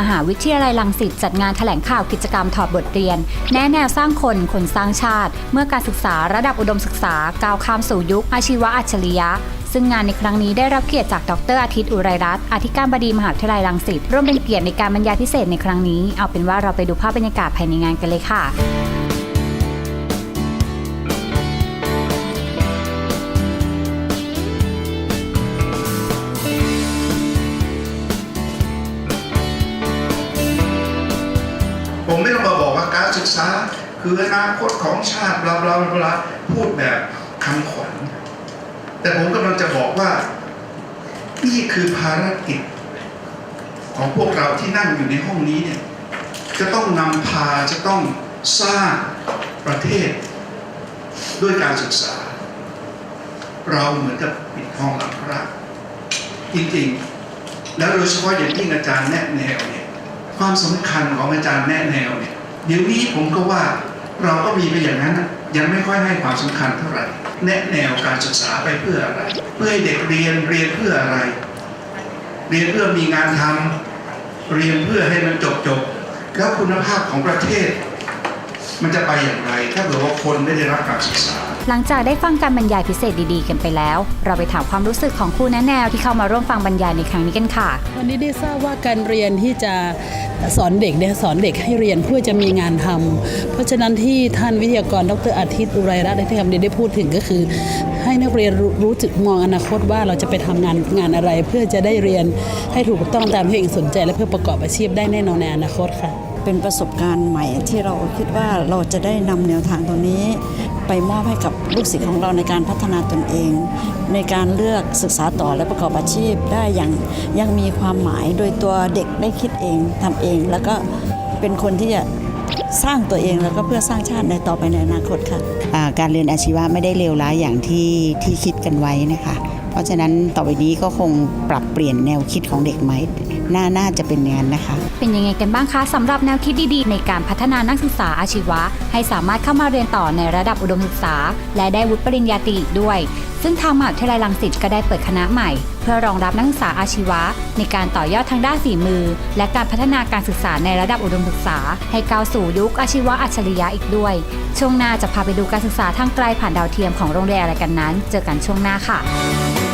มหาวิทยาลัยลังสิตจัดงานแถลงข่าวกิจกรรมถอดบทเรียน แนะแนวสร้างคน คนสร้างชาติ เมื่อการศึกษาระดับอุดมศึกษาก้าวข้ามสู่ยุค อาชีวะอัจฉริยะซึ่งงานในครั้งนี้ได้รับเกียรติจากดรอาทิตย์อุไรรัตน์อธิการบดีมหาวิทยาลัยรังสิตร่วมเป็นเกียรติในการบรรยายพิเศษในครั้งนี้ เอาเป็นว่าเราไปดูภาพบรรยากาศภายในงานกันเลยค่ะ ไม่ต้องมาบอกว่าการศึกษา คืออนาคตของชาติบลาบลาบลาพูดแบบคำขวัญ แต่ผมกำลังจะบอกว่า นี่คือภารกิจ ของพวกเราที่นั่งอยู่ในห้องนี้เนี่ยจะต้องนำพาจะต้องสร้างประเทศ ด้วยการศึกษา เราเหมือนกับปิดทองหลังพระจริงๆ แล้วโดยเฉพาะอย่างยิ่งอาจารย์แนะแนวเนี่ย ความสำคัญของอาจารย์แนะแนวเนี่ยเดี๋ยวนี้ผมก็ว่าเราก็มีไปอย่างนั้นยังไม่ค่อยให้ความสำคัญเท่าไหร่ แนะแนวการศึกษาไปเพื่ออะไร เพื่อให้เด็กเรียนเรียนเพื่ออะไร เรียนเพื่อมีงานทำเรียนเพื่อให้มันจบจบแล้วคุณภาพของประเทศ มันจะไปอย่างไร ถ้าเกิดว่าคนไม่ได้รับการศึกษา หลังจากได้ฟังการบรรยายพิเศษดีๆ กันไปแล้ว เราไปถามความรู้สึกของครูแนะแนวที่เข้ามาร่วมฟังบรรยายในครั้งนี้กันค่ะ วันนี้ได้ทราบว่าการเรียนที่จะสอนเด็กเนี่ยสอนเด็กให้เรียนเพื่อจะมีงานทำเพราะฉะนั้นที่ท่านวิทยากรดรอาทิตย์อุไรรัตน์ได้ทำได้พูดถึงก็คือ ให้นักเรียนรู้รู้จึกมองอนาคตว่าเราจะไปทำงานงานอะไร เพื่อจะได้เรียนให้ถูกต้องตามที่ตัวเองสนใจ และเพื่อประกอบอาชีพได้แน่นอนในอนาคตค่ะเป็นประสบการณ์ใหม่ที่เราคิดว่าเราจะได้นำแนวทางตรงนี้ ไปมอบให้กับลูกศิษย์ของเราในการพัฒนาตนเอง ในการเลือกศึกษาต่อและประกอบอาชีพได้อย่างยังมีความหมายโดยตัวเด็กได้คิดเองทำเอง แล้วก็เป็นคนที่จะสร้างตัวเองแล้วก็เพื่อสร้างชาติในต่อไปในอนาคตค่ะะการเรียนอาชีวะไม่ได้เลวร้ายอย่างที่ที่คิดกันไว้นะคะ เพราะฉะนั้นต่อไปนี้ก็คงปรับเปลี่ยนแนวคิดของเด็กไหมน่าน่าจะเป็นงางนั้นนะคะ เป็นยังไงกันบ้างคะสำหรับแนวคิดดีๆ ในการพัฒนานักศึกษาอาชีวะ ให้สามารถเข้ามาเรียนต่อในระดับอุดมศึกษา และได้วุฒิปริญญาตรีอีกด้วย ซึ่งทางมหาวิทยาลัยรังสิตก็ได้เปิดคณะใหม่ เพื่อรองรับนักศึกษาอาชีวะ ในการต่อยอดทางด้านฝีมือ และการพัฒนาการศึกษาในระดับอุดมศึกษา ให้ก้าวสู่ยุคอาชีวะอัจฉริยะอีกด้วย ช่วงหน้าจะพาไปดูการศึกษาทางไกลผ่านดาวเทียมของโรงเรียนอะไรกันนั้น เจอกันช่วงหน้าค่ะ